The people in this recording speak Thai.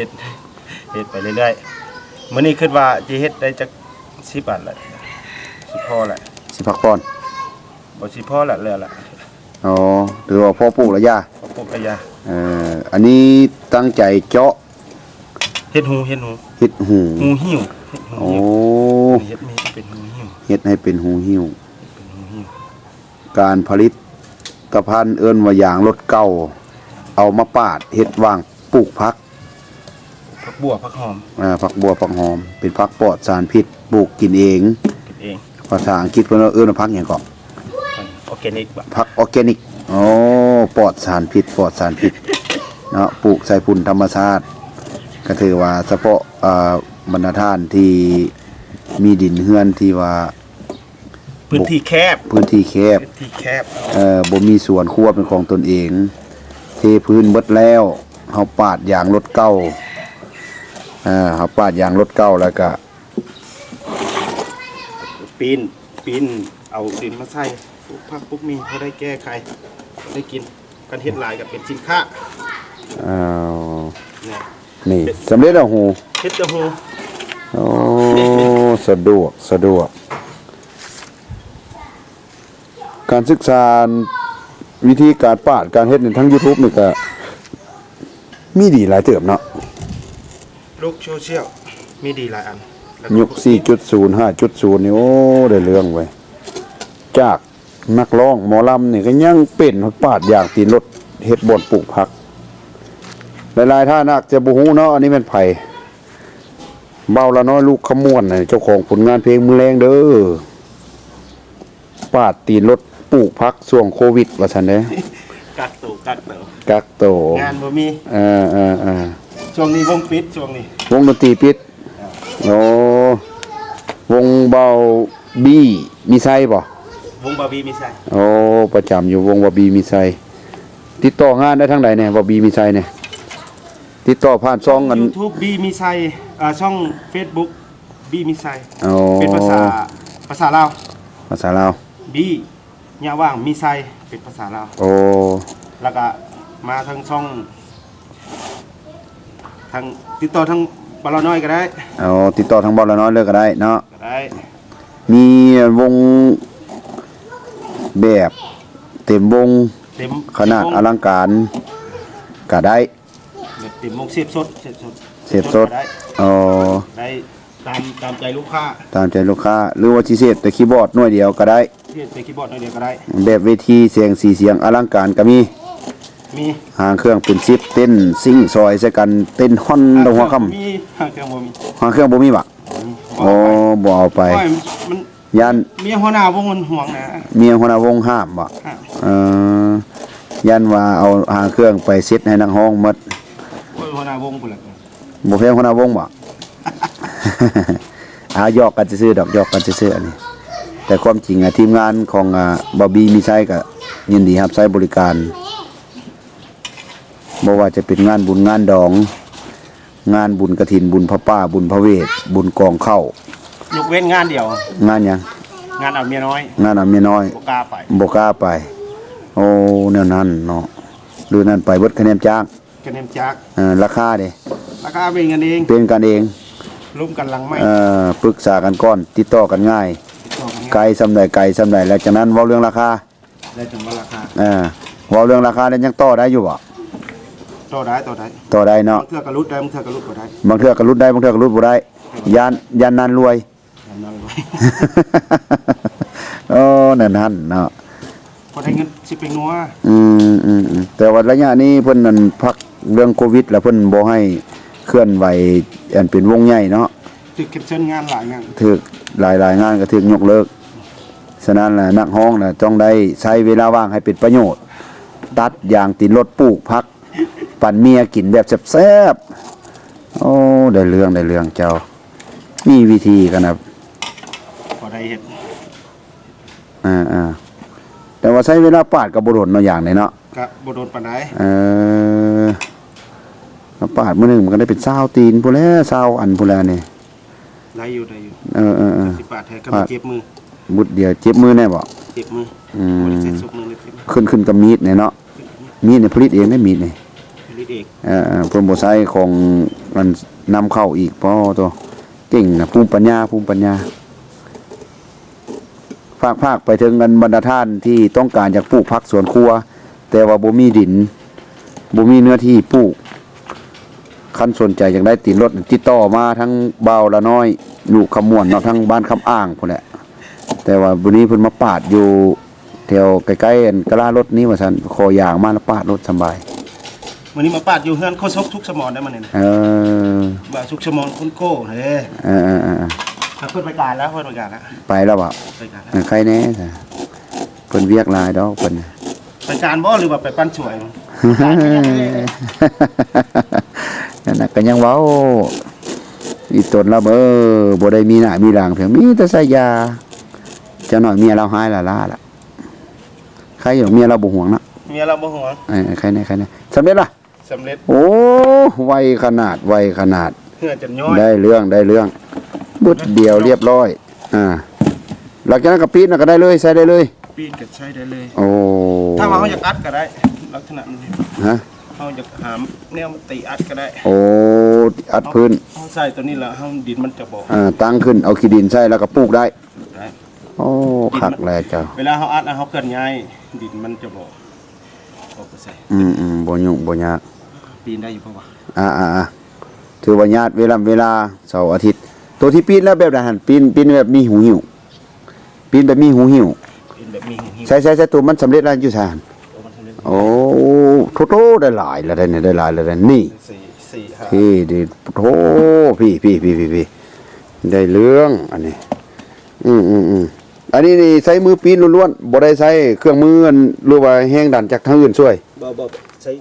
ฮ็ดเฮ็ดไปเรื่อยๆมื้อนี้คิดว่าสิเฮ็ดได้จัก10บาทแหละสิพอแหละสิพักผ่อนบ่สิพอละเหลือละอ๋อหรือว่าพ่อปลูกแล้วย่าขอปลูกกระยาเอ่ออันนี้ตั้งใจเจาะเฮ็ดหูเฮ็ดหูเฮ็ดหูหูหิ้วเฮ็ดหูโอ้หิ้วเฮ็ดมีเป็นหูหิ้วเฮ็ดให้เป็นหูหิ้วเป็นหูหิ้วการผลิตกระพันธุ์เอิ้นว่าอย่างรถเก่าเอามาปาดเฮ็ดว่างปลูกพักผัก บัวผักหอมอ่าผักบัวผักหอม เป็นผักปลอดสารพิษปลูกกินเอง กินเองภาษาอังกฤษเพิ่นว่าเอิ้นว่าผักหยังก่อนออร์แกนิกบ่ผักออร์แกนิกโอ้ปลอดสารพิษปลอดสารพิษเนาะปลูกใส่พุ่นธรรมชาติ ก็ถือว่าเฉพาะอ่าบรรณทานที่มีดินเฮือนที่ว่า พื้นที่แคบพื้นที่แคบ พื้นที่แคบเอ่อบ่มีสวนครัวเป็นของตนเอง เทพื้นเบิดแล้วเฮาปาดยางรถเก่าเอ่าเฮาปาดยางรถเก่าแล้วก็ปีนปีนเอาดินมาใส่ปลูกผักปลูกมีเขาได้แก้ไขได้กินกันเฮ็ดหลายกับเป็นสินค้าเอ่อเนี่ยนี่สำเร็จแล้วโหเฮ็ดแตะหูโอ้สะดวกสะดวก การศึกษาวิธีการปาดการเฮ็ดในทั้ง YouTube นี่ก็มีดีหลายเติบเนาะโลกโซเชียลมีดีหลายอันแล้วยุค4.0 5.0นี่โอ้ได้เรื่องไว้ยจากนักร้องหมอลำนี่ก็ยังเป็นปาดอย่างตีนรถเฮ็ดบ่อนปลูกผัก หลายๆท่านักจะบ่ฮู้เนาะอันนี้แม่นไผเบาละน้อยลูกขมวนน่ะเจ้าของผลงานเพลงมือแรงเด้อปาดตีนรถปลูกผักช่วงโควิดว่าซั่นเด้กักตัวกักตัวกักโต งานบ่มี เออเออเออ ช่วงนี้วงปิดช่วงนี้วงดนตรีปิดโอ้วงเบาบี้มีไซบ่ วงบาร์บีมีใช่โอ้ประจำอยู่วงบาบีมีไซติดต่องานได้ทางใดเนี่ยบาบีมีไซเนี่ยติดต่อผ่านช่องกันยูทูบบีมีไซอ่าช่อง Facebook บีมีไซโอ้เป็นภาษาภาษาลาวภาษาลาวบีเนี่ยว่างมีไซเป็นภาษาลาวโอ้แล้วก็มาทางช่อง ทางติดต่อทางบาลาน้อยก็ได้เอาติดต่อทางบอลละน้อยเลยก็ได้เนาะก็ได้มีวงแบบเต็มวงเต็มขนาดอลังการก็ได้ แบบเต็มวงเสียบสดเสียบสดเสียบสด ก็ได้อ๋อได้ตามตามใจลูกค้าตามใจลูกค้า หรือว่าชีเสษแต่คีย์บอร์ดหน่วยเดียวก็ได้เทียนไปคีย์บอร์ดหน่อยเดียวก็ได้ แบบเวทีเสียงสีเสียงอลังการก็มี มีหางเครื่องเป็นซิปเต้นซิ่งซอยใส่กันเต้นฮอนตรงหัวค่ำมีหางเครื่องบ่มีหางเครื่องบ่มีบักบ่อ๋อเอาไปบ่เอาไปโอ้ยมันยันเมียหัวหน้าวงมันห่วงนะเมียหัวหน้าวงห้ามบ่อะเออยันว่าเอาหางเครื่องไปเซ็ตให้นักห้องหมดโอ้ยหัวหน้าวงพุ่นล่ะบ่เพียงหัวหน้าวงบ่อาหยอกกันซื่อๆดอกหยอกกันซื่อๆอันนี้ แต่ความจริงอะทีมงานของอ่าบอบบี้มีไซก็ยินดีรับใช้บริการ บ่ว่าจะเป็นงานบุญงานดอง งานบุญกระถินบุญพระป้า บุญพระเวท บุญกองเข้ายกเว้นงานเดียว งานหยังงานเอาเมียน้อยงานเอาเมียน้อยบ่กล้าไปบกล้าไป โอ้แนวนั้นเนาะดูนั่นไปเบิดคะแนนจ้างกันเนมจักเอ่อราคาเด้ราคาเป็นกันเองเป็นกันเองร่วมกันหลังไม่เอ่อปรึกษากันก่อนติดต่อกันง่ายต่อกันไกลสำใดไกลสำใดแล้วจากนั้นเว้าเรื่องราคาได้ถึงว่าราคาเออเว้าเรื่องราคาแล้วยังต่อได้อยู่บ่ ต่อได้ต่อได้ต่อได้เนาะบางเทื่อกระลุดได้บางเทื่อกระลุดบ่ได้บางเทื่อก็รุดได้บางเทื่อก็รุดบ่ได้ยานยานนานรวยแบบนั้นเลยโอ้นั่นนั่นเนาะพอได้เงินสิเป็นนัวอืมอืมอืมแต่ว่าระยะนี้เพิ่นนั่นพักเรื่องโควิด แล้วเพิ่นบ่ให้เคลื่อนไหวอันเป็นวงใหญ่เนาะถึกเก็บเชิญงานหลายงานถึกหลายหลายๆงานก็ถึกยกเลิกฉะนั้นแหละนักห้องน่ะต้องได้ใช้เวลาว่างให้เป็นประโยชน์ ตัดยางติดรถปลูกพัก ปั่นเมียกินแบบแซ่บๆโอ้ได้เรื่องได้เรื่องเจ้า มีวิธีกันนะพอได้เห็ดอ่าอ่าแต่ว่าใช้เวลาปาดกับบรนเนาะอย่างเลยเนาะกะบ่โดนปานใดเออปาดมื้อหนึงมันก็ได้เป็นเศร้าตีนพูนแหล้วเศร้าอันพูนแหล้วนี่ได้อยู่ได้อยู่เออเออเออสิบบาทแท้ก็บามาทเก็บมือบุดเดียวเจ็บมือแน่บ่เก็บมืออืบ่ได้มใส่ซุกมือเลยเก็บมือขึ้นขึ้นกับมีดเนี่ยเนาะมีดเนี่ยผลิตเองได้มีดเนี่ยลิต เองเอ่อเพิ่นบ่ใช้ของมันนำเข้าอีกเพราะตัวเก่งนะภูมิปัญญาภูมิปัญญาภาคภาคไปถึงกันบรรดาท่านที่ต้องการอยากปลูกผักสวนครัว แต่ว่าบ่มีดินบ่มีเนื้อที่ปลูกคันสนใจอยากได้ติดรถติดต่อมาทั้งเบาละน้อยลูกขมวนเนาะทั้งบ้านคำอ่างพุ่นแหละแต่ว่าบุนี้เพิ่นมาปาดอยู่แถวใกล้ๆอันกะลารถนี้ว่าซั่นขอยางมาแล้วปาดรถสบาย วันนี้มาปาดอยู่เฮือนโคซกทุกสมอนได้มาเนี่ยนะเออบ่าทุกสมอนคุณโก้เฮ้ยเออเออเออเพิ่นไปการแล้วเพิ่นไปการแล้วไปแล้วบ่ไปการแล้วเออใครแน่จ้ะเพิ่นเวียกหลายดอกเพิ่นไปการบ่หรือว่าไปปั้นช่วยมันนั่นน่ะก็ยังเว้าอีตนเราเบ้อบ่ได้มีหน้ามีหลังเพียงมีแต่ใส่ยาเจ้าหน่อยเมียเราหายละล่าล่ะใครอยู่เมียเราบ่ห่วงนะเมียเราบ่ห่วงเออใครแน่ใครแน่สำเร็จล่ะ สำเร็จโอ้ไวขนาดไวขนาดเฮือจนย้อยได้เรื่องได้เรื่องบุดเดียวเรียบร้อย อ่า หลังจากนั้นก็ปีดน่ะก็ได้เลยใส่ได้เลย ปีนก็ใช้ได้เลย โอ้ถ้าว่าเฮาอยากอัดก็ได้ ลักษณะนี้ฮะเฮาอยากหามแนวมาตีอัดก็ได้โอ้อัดพื้นเฮาใส่ตัวนี้แล้วเฮาดินมันจะบ่อ่าตั้งขึ้นเอาขี้ดินใส่แล้วก็ปลูกได้ได้โอ้คักแลเจ้าเวลาเฮาอัดแล้วเฮาเคลื่อนย้ายดินมันจะบ่บ่ไปใส่อืมอืมบ่ยุ่งบ่ยาก ปีนได้อยู่เปล่าวะอ่าอ่าอ่าถือว่าญาติเวลาเวลาเสาร์อาทิตย์ ตัวที่ปีนแล้วแบบใดหั่นปีนปีนแบบมีหูหิวปีนแบบมีหูหิวปีนแบบมีหูหิวใช่ใช่ใช่ตัวมันสำเร็จแล้วอยู่ซานตัวมันสำเร็จโอ้โทโตได้หลายแล้วได้เนี่ยได้หลายแล้วได้นี่สี่สี่ห้าพี่ดิโธ่พี่พี่พี่พี่พี่ได้เรื่องอันนี้ อืมอืมอืมอันนี้นี่ใช้มือปีนล้วนๆบ่ได้ใช้เครื่องมืออันหรือว่าแห้งดันจากทางอื่นช่วยบ่บ่ใช้